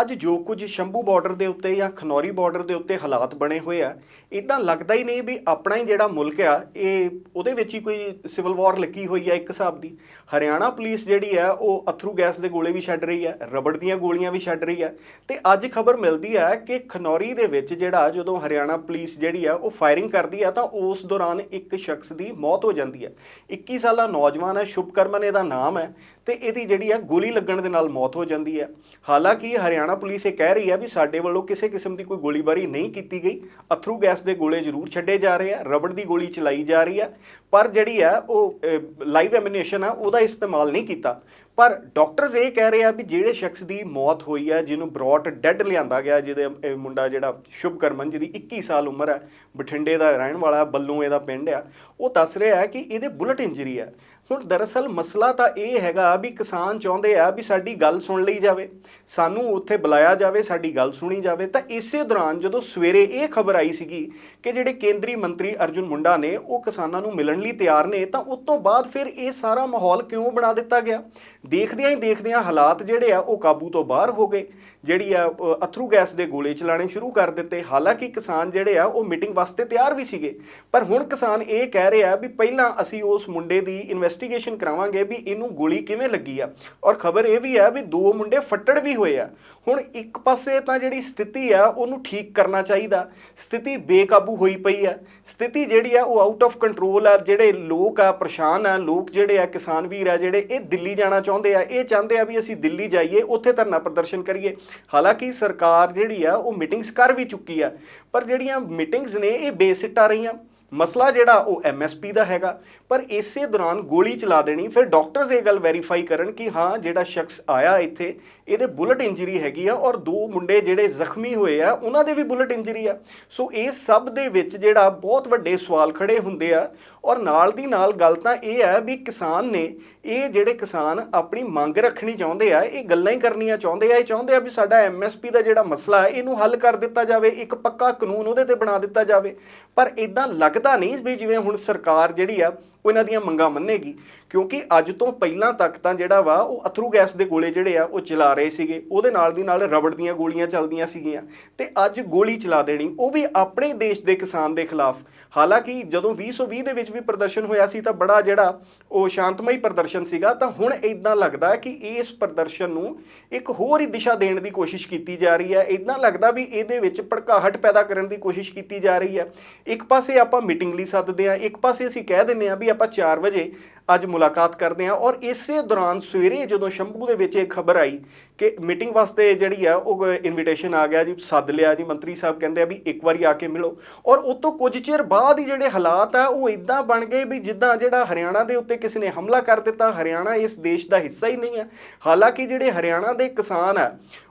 ਅੱਜ ਜੋ ਕੁਝ ਸ਼ੰਭੂ ਬਾਰਡਰ ਦੇ ਉੱਤੇ ਜਾਂ ਖਨੌਰੀ ਬਾਰਡਰ ਦੇ ਉੱਤੇ ਹਾਲਾਤ ਬਣੇ ਹੋਏ ਆ ਇਦਾਂ ਲੱਗਦਾ ਹੀ ਨਹੀਂ ਵੀ ਆਪਣਾ ਹੀ ਜਿਹੜਾ ਮੁਲਕ ਆ, ਇਹ ਉਹਦੇ ਵਿੱਚ ਹੀ ਕੋਈ ਸਿਵਲ ਵਾਰ ਲੱਗੀ ਹੋਈ ਆ ਇੱਕ ਹਿਸਾਬ ਦੀ। ਹਰਿਆਣਾ ਪੁਲਿਸ ਜਿਹੜੀ ਆ, ਉਹ ਅਥਰੂ ਗੈਸ ਦੇ ਗੋਲੇ ਵੀ ਛੱਡ ਰਹੀ ਆ, ਰਬੜ ਦੀਆਂ ਗੋਲੀਆਂ ਵੀ ਛੱਡ ਰਹੀ ਆ ਤੇ ਅੱਜ ਖਬਰ ਮਿਲਦੀ ਆ ਕਿ ਖਨੌਰੀ ਦੇ ਵਿੱਚ ਜਿਹੜਾ ਜਦੋਂ ਹਰਿਆਣਾ ਪੁਲਿਸ ਜਿਹੜੀ ਆ, ਉਹ ਫਾਇਰਿੰਗ ਕਰਦੀ ਆ, ਤਾਂ ਉਸ ਦੌਰਾਨ ਇੱਕ ਸ਼ਖਸ ਦੀ ਮੌਤ ਹੋ ਜਾਂਦੀ ਆ। 21 ਸਾਲਾ ਨੌਜਵਾਨ ਹੈ ਸ਼ੁਭਕਰਮਨ, ਇਹਦਾ ਨਾਮ ਹੈ ਤੇ ਇਹਦੀ ਜਿਹੜੀ ਆ, ਗੋਲੀ ਲੱਗਣ ਦੇ ਨਾਲ ਮੌਤ ਹੋ ਜਾਂਦੀ ਹੈ ਹਾਲਾਂਕਿ ਹਰਿਆਣਾ ਪੁਲਿਸ ਇਹ ਕਹਿ ਰਹੀ ਹੈ ਵੀ ਸਾਡੇ ਵੱਲੋਂ ਕਿਸੇ ਕਿਸਮ ਦੀ ਕੋਈ ਗੋਲੀਬਾਰੀ ਨਹੀਂ ਕੀਤੀ ਗਈ। ਅਥਰੂ ਗੈਸ ਦੇ ਗੋਲੇ ਜ਼ਰੂਰ ਛੱਡੇ ਜਾ ਰਹੇ ਆ, ਰਬੜ ਦੀ ਗੋਲੀ ਚਲਾਈ ਜਾ ਰਹੀ ਹੈ ਪਰ ਜਿਹੜੀ ਆ ਉਹ ਲਾਈਵ ਐਮੀਨੇਸ਼ਨ ਆ, ਉਹਦਾ ਇਸਤੇਮਾਲ ਨਹੀਂ ਕੀਤਾ। ਪਰ ਡਾਕਟਰਸ ਇਹ ਕਹਿ ਰਹੇ ਆ ਵੀ ਜਿਹੜੇ ਸ਼ਖਸ ਦੀ ਮੌਤ ਹੋਈ ਹੈ ਜਿਹਨੂੰ ਬ੍ਰੌਟ ਡੈੱਡ ਲਿਆਂਦਾ ਗਿਆ, ਜਿਹਦੇ, ਇਹ ਮੁੰਡਾ ਜਿਹੜਾ ਸ਼ੁਭਕਰਮਨ, ਜਿਹਦੀ 21 ਸਾਲ ਉਮਰ ਹੈ ਬਠਿੰਡੇ ਦਾ ਰਹਿਣ ਵਾਲਾ, ਬੱਲੂ ਇਹਦਾ ਪਿੰਡ ਆ, ਉਹ ਦੱਸ ਰਿਹਾ ਹੈ ਕਿ ਇਹਦੇ ਬੁਲਟ ਇੰਜਰੀ ਹੈ ਹੁਣ ਦਰਅਸਲ ਮਸਲਾ ਤਾਂ ਇਹ ਹੈਗਾ ਵੀ ਕਿਸਾਨ ਚਾਹੁੰਦੇ ਆ ਵੀ ਸਾਡੀ ਗੱਲ ਸੁਣ ਲਈ ਜਾਵੇ, ਸਾਨੂੰ ਉੱਥੇ ਬੁਲਾਇਆ ਜਾਵੇ, ਸਾਡੀ ਗੱਲ ਸੁਣੀ ਜਾਵੇ। ਤਾਂ ਇਸੇ ਦੌਰਾਨ ਜਦੋਂ ਸਵੇਰੇ ਇਹ ਖਬਰ ਆਈ ਸੀਗੀ ਕਿ ਜਿਹੜੇ ਕੇਂਦਰੀ ਮੰਤਰੀ ਅਰਜੁਨ ਮੁੰਡਾ ਨੇ, ਉਹ ਕਿਸਾਨਾਂ ਨੂੰ ਮਿਲਣ ਲਈ ਤਿਆਰ ਨੇ, ਤਾਂ ਉਸ ਤੋਂ ਬਾਅਦ ਫਿਰ ਇਹ ਸਾਰਾ ਮਾਹੌਲ ਕਿਉਂ ਬਣਾ ਦਿੱਤਾ ਗਿਆ? ਦੇਖਦਿਆਂ ਹੀ ਦੇਖਦਿਆਂ ਹਾਲਾਤ ਜਿਹੜੇ ਆ ਉਹ ਕਾਬੂ ਤੋਂ ਬਾਹਰ ਹੋ ਗਏ। ਜਿਹੜੀ ਆ ਅਥਰੂ ਗੈਸ ਦੇ ਗੋਲੇ ਚਲਾਣੇ ਸ਼ੁਰੂ ਕਰ ਦਿੱਤੇ। ਹਾਲਾਂਕਿ ਕਿਸਾਨ ਜਿਹੜੇ ਆ, ਉਹ ਮੀਟਿੰਗ ਵਾਸਤੇ ਤਿਆਰ ਵੀ ਸੀਗੇ। ਪਰ ਹੁਣ ਕਿਸਾਨ ਇਹ ਕਹਿ ਰਹੇ ਆ ਵੀ ਪਹਿਲਾਂ ਅਸੀਂ ਉਸ ਮੁੰਡੇ ਦੀ ਇਨਵੈਸਟੀਗੇਸ਼ਨ ਕਰਾਵਾਂਗੇ ਵੀ ਇਹਨੂੰ ਗੋਲੀ ਕਿਵੇਂ ਲੱਗੀ ਆ। ਔਰ ਖਬਰ ਇਹ ਵੀ ਆ ਵੀ ਦੋ ਮੁੰਡੇ ਫੱਟੜ ਵੀ ਹੋਏ ਆ। ਹੁਣ ਇੱਕ ਪਾਸੇ ਤਾਂ ਜਿਹੜੀ ਸਥਿਤੀ ਆ, ਉਹਨੂੰ ਠੀਕ ਕਰਨਾ ਚਾਹੀਦਾ। ਸਥਿਤੀ ਬੇਕਾਬੂ ਹੋਈ ਪਈ ਆ। ਸਥਿਤੀ ਜਿਹੜੀ ਆ, ਉਹ ਆਊਟ ਆਫ ਕੰਟਰੋਲ ਆ। ਜਿਹੜੇ ਲੋਕ ਆ, ਪਰੇਸ਼ਾਨ ਆ। ਲੋਕ ਜਿਹੜੇ ਆ, ਕਿਸਾਨ ਵੀਰ ਆ, ਜਿਹੜੇ ਇਹ ਦਿੱਲੀ ਜਾਣਾ ਚਾਹੁੰਦੇ ਆ, ਇਹ ਚਾਹੁੰਦੇ ਆ ਵੀ ਅਸੀਂ ਦਿੱਲੀ ਜਾਈਏ, ਉੱਥੇ ਧਰਨਾ ਪ੍ਰਦਰਸ਼ਨ ਕਰੀਏ। ਹਾਲਾਂਕਿ ਸਰਕਾਰ ਜਿਹੜੀ ਆ, ਉਹ ਮੀਟਿੰਗਸ ਕਰ ਵੀ ਚੁੱਕੀ ਆ, ਪਰ ਜਿਹੜੀਆਂ ਮੀਟਿੰਗਸ ਨੇ, ਇਹ ਬੇਸਿੱਟਾ ਰਹੀਆਂ। ਮਸਲਾ ਜਿਹੜਾ ਉਹ ਐਮਐਸਪੀ ਦਾ ਹੈਗਾ, ਪਰ ਇਸੇ ਦੌਰਾਨ ਗੋਲੀ ਚਲਾ ਦੇਣੀ, ਫਿਰ ਡਾਕਟਰਸ ਇਹ ਗੱਲ ਵੈਰੀਫਾਈ ਕਰਨ ਕਿ ਹਾਂ, ਜਿਹੜਾ ਸ਼ਖਸ ਆਇਆ ਇੱਥੇ, ਇਹਦੇ ਬੁਲਟ ਇੰਜਰੀ ਹੈਗੀ ਆ ਔਰ ਦੋ ਮੁੰਡੇ ਜਿਹੜੇ ਜ਼ਖਮੀ ਹੋਏ ਆ, ਉਹਨਾਂ ਦੇ ਵੀ ਬੁਲਟ ਇੰਜਰੀ ਆ। ਸੋ ਇਹ ਸਭ ਦੇ ਵਿੱਚ ਜਿਹੜਾ ਬਹੁਤ ਵੱਡੇ ਸਵਾਲ ਖੜੇ ਹੁੰਦੇ ਆ ਔਰ ਨਾਲ ਦੀ ਨਾਲ ਗੱਲ ਤਾਂ ਇਹ ਹੈ ਵੀ ਕਿਸਾਨ ਨੇ, ਇਹ ਜਿਹੜੇ ਕਿਸਾਨ ਆਪਣੀ ਮੰਗ ਰੱਖਣੀ ਚਾਹੁੰਦੇ ਆ, ਇਹ ਗੱਲਾਂ ਹੀ ਕਰਨੀਆਂ ਚਾਹੁੰਦੇ ਆ, ਇਹ ਚਾਹੁੰਦੇ ਆ ਵੀ ਸਾਡਾ ਐਮਐਸਪੀ ਦਾ ਜਿਹੜਾ ਮਸਲਾ ਹੈ, ਇਹਨੂੰ ਹੱਲ ਕਰ ਦਿੱਤਾ ਜਾਵੇ, ਇੱਕ ਪੱਕਾ ਕਾਨੂੰਨ ਉਹਦੇ ਤੇ ਬਣਾ ਦਿੱਤਾ ਜਾਵੇ। ਪਰ ਇਦਾਂ ਲੱਗਦਾ ਨਹੀਂ ਵੀ ਜਿਵੇਂ ਹੁਣ ਸਰਕਾਰ ਜਿਹੜੀ ਆ ਉਹ ਇਹਨਾਂ ਦੀਆਂ ਮੰਗਾਂ ਮੰਨੇਗੀ। ਕਿਉਂਕਿ ਅੱਜ ਤੋਂ ਪਹਿਲਾਂ ਤੱਕ ਤਾਂ ਜਿਹੜਾ ਵਾ, ਉਹ ਅਥਰੂ ਗੈਸ ਦੇ ਗੋਲੇ ਜਿਹੜੇ ਆ, ਉਹ ਚਲਾ ਰਹੇ ਸੀਗੇ। ਉਹਦੇ ਨਾਲ ਦੀ ਨਾਲ ਰਬੜ ਦੀਆਂ ਗੋਲੀਆਂ ਚੱਲਦੀਆਂ ਸੀਗੀਆਂ। ਤੇ ਅੱਜ ਗੋਲੀ ਚਲਾ ਦੇਣੀ, ਉਹ ਵੀ ਆਪਣੇ ਦੇਸ਼ ਦੇ ਕਿਸਾਨ ਦੇ ਖਿਲਾਫ। ਹਾਲਾਂਕਿ ਜਦੋਂ 2020 ਦੇ ਵਿੱਚ ਵੀ ਪ੍ਰਦਰਸ਼ਨ ਹੋਇਆ ਸੀ, ਤਾਂ ਬੜਾ ਜਿਹੜਾ ਉਹ ਸ਼ਾਂਤਮਈ ਪ੍ਰਦਰਸ਼ਨ ਸੀਗਾ। ਤਾਂ ਹੁਣ ਇਦਾਂ ਲੱਗਦਾ ਕਿ ਇਸ ਪ੍ਰਦਰਸ਼ਨ ਨੂੰ ਇੱਕ ਹੋਰ ਹੀ ਦਿਸ਼ਾ ਦੇਣ ਦੀ ਕੋਸ਼ਿਸ਼ ਕੀਤੀ ਜਾ ਰਹੀ ਹੈ। ਇਦਾਂ ਲੱਗਦਾ ਵੀ ਇਹਦੇ ਵਿੱਚ ਭੜਕਾਹਟ ਪੈਦਾ ਕਰਨ ਦੀ ਕੋਸ਼ਿਸ਼ ਕੀਤੀ ਜਾ ਰਹੀ ਹੈ। ਇੱਕ ਪਾਸੇ ਆਪਾਂ ਮੀਟਿੰਗ ਲਈ ਸੱਦਦੇ ਆ ਇੱਕ ਪਾਸੇ ਅਸੀਂ ਕਹਿ ਦਿੰਦੇ ਆ ਵੀ ਆਪਾਂ 4 ਵਜੇ ਅੱਜ ਮੁਲਾਕਾਤ ਕਰਦੇ ਹਾਂ ਔਰ ਇਸੇ ਦੌਰਾਨ ਸਵੇਰੇ ਜਦੋਂ ਸ਼ੰਭੂ ਦੇ ਵਿੱਚ ਇਹ ਖਬਰ ਆਈ ਕਿ ਮੀਟਿੰਗ ਵਾਸਤੇ ਜਿਹੜੀ ਆ, ਉਹ ਇਨਵੀਟੇਸ਼ਨ ਆ ਗਿਆ ਜੀ, ਸੱਦ ਲਿਆ ਜੀ, ਮੰਤਰੀ ਸਾਹਿਬ ਕਹਿੰਦੇ ਆ ਵੀ ਇੱਕ ਵਾਰੀ ਆ ਕੇ ਮਿਲੋ। ਔਰ ਉਸ ਤੋਂ ਕੁਝ ਚਿਰ ਬਾਅਦ ਹੀ ਜਿਹੜੇ ਹਾਲਾਤ ਆ, ਉਹ ਇਦਾਂ ਬਣ ਗਏ ਵੀ ਜਿੱਦਾਂ ਜਿਹੜਾ ਹਰਿਆਣਾ ਦੇ ਉੱਤੇ ਕਿਸੇ ਨੇ ਹਮਲਾ ਕਰ ਦਿੱਤਾ, ਹਰਿਆਣਾ ਇਸ ਦੇਸ਼ ਦਾ ਹਿੱਸਾ ਹੀ ਨਹੀਂ ਹੈ ਹਾਲਾਂਕਿ ਜਿਹੜੇ ਹਰਿਆਣਾ ਦੇ ਕਿਸਾਨ ਆ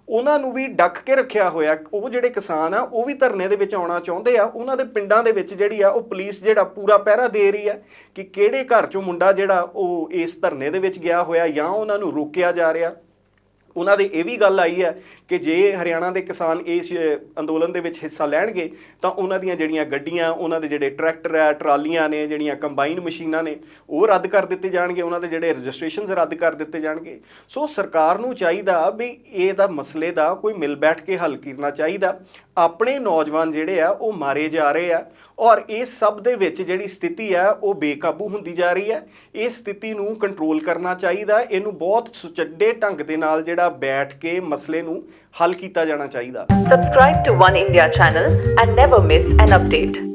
ਉਹਨਾਂ ਨੂੰ ਵੀ ਡੱਕ ਕੇ ਰੱਖਿਆ ਹੋਇਆ, ਉਹ ਜਿਹੜੇ ਕਿਸਾਨ ਆ, ਉਹ ਵੀ ਧਰਨੇ ਦੇ ਵਿੱਚ ਆਉਣਾ ਚਾਹੁੰਦੇ ਆ। ਉਹਨਾਂ ਦੇ ਪਿੰਡਾਂ ਦੇ ਵਿੱਚ ਜਿਹੜੀ ਆ, ਉਹ ਪੁਲਿਸ ਜਿਹੜਾ ਪੂਰਾ ਪਹਿਰਾ ਦੇ ਰਹੀ ਹੈ ਕਿ ਕਿਹੜੇ ਘਰ ਚੋਂ ਮੁੰਡਾ ਜਿਹੜਾ ਉਹ ਇਸ ਧਰਨੇ ਦੇ ਵਿੱਚ ਗਿਆ ਹੋਇਆ ਜਾਂ ਉਹਨਾਂ ਨੂੰ ਰੋਕਿਆ ਜਾ ਰਿਹਾ। ਉਹਨਾਂ ਦੇ ਇਹ ਵੀ ਗੱਲ ਆਈ ਹੈ ਕਿ ਜੇ ਹਰਿਆਣਾ ਦੇ ਕਿਸਾਨ ਇਸ ਅੰਦੋਲਨ ਦੇ ਵਿੱਚ ਹਿੱਸਾ ਲੈਣਗੇ, ਤਾਂ ਉਹਨਾਂ ਦੀਆਂ ਜਿਹੜੀਆਂ ਗੱਡੀਆਂ, ਉਹਨਾਂ ਦੇ ਜਿਹੜੇ ਟਰੈਕਟਰ ਹੈ, ਟਰਾਲੀਆਂ ਨੇ, ਜਿਹੜੀਆਂ ਕੰਬਾਈਨ ਮਸ਼ੀਨਾਂ ਨੇ, ਉਹ ਰੱਦ ਕਰ ਦਿੱਤੇ ਜਾਣਗੇ, ਉਹਨਾਂ ਦੇ ਜਿਹੜੇ ਰਜਿਸਟ੍ਰੇਸ਼ਨਸ ਰੱਦ ਕਰ ਦਿੱਤੇ ਜਾਣਗੇ। ਸੋ ਸਰਕਾਰ ਨੂੰ ਚਾਹੀਦਾ ਵੀ ਇਹਦਾ ਮਸਲੇ ਦਾ ਕੋਈ ਮਿਲ ਬੈਠ ਕੇ ਹੱਲ ਕਰਨਾ ਚਾਹੀਦਾ। ਆਪਣੇ ਨੌਜਵਾਨ ਜਿਹੜੇ ਆ, ਉਹ ਮਾਰੇ ਜਾ ਰਹੇ ਆ ਔਰ ਇਸ ਸਭ ਦੇ ਵਿੱਚ ਜਿਹੜੀ ਸਥਿਤੀ ਆ, ਉਹ ਬੇਕਾਬੂ ਹੁੰਦੀ ਜਾ ਰਹੀ ਹੈ ਇਸ ਸਥਿਤੀ ਨੂੰ ਕੰਟਰੋਲ ਕਰਨਾ ਚਾਹੀਦਾ, ਇਹਨੂੰ ਬਹੁਤ ਸੁਚੱਡੇ ਢੰਗ ਦੇ ਨਾਲ ਜਿਹੜਾ ਬੈਠ ਕੇ ਮਸਲੇ ਨੂੰ ਹੱਲ ਕੀਤਾ ਜਾਣਾ ਚਾਹੀਦਾ subscribe to One India channel and never miss an update.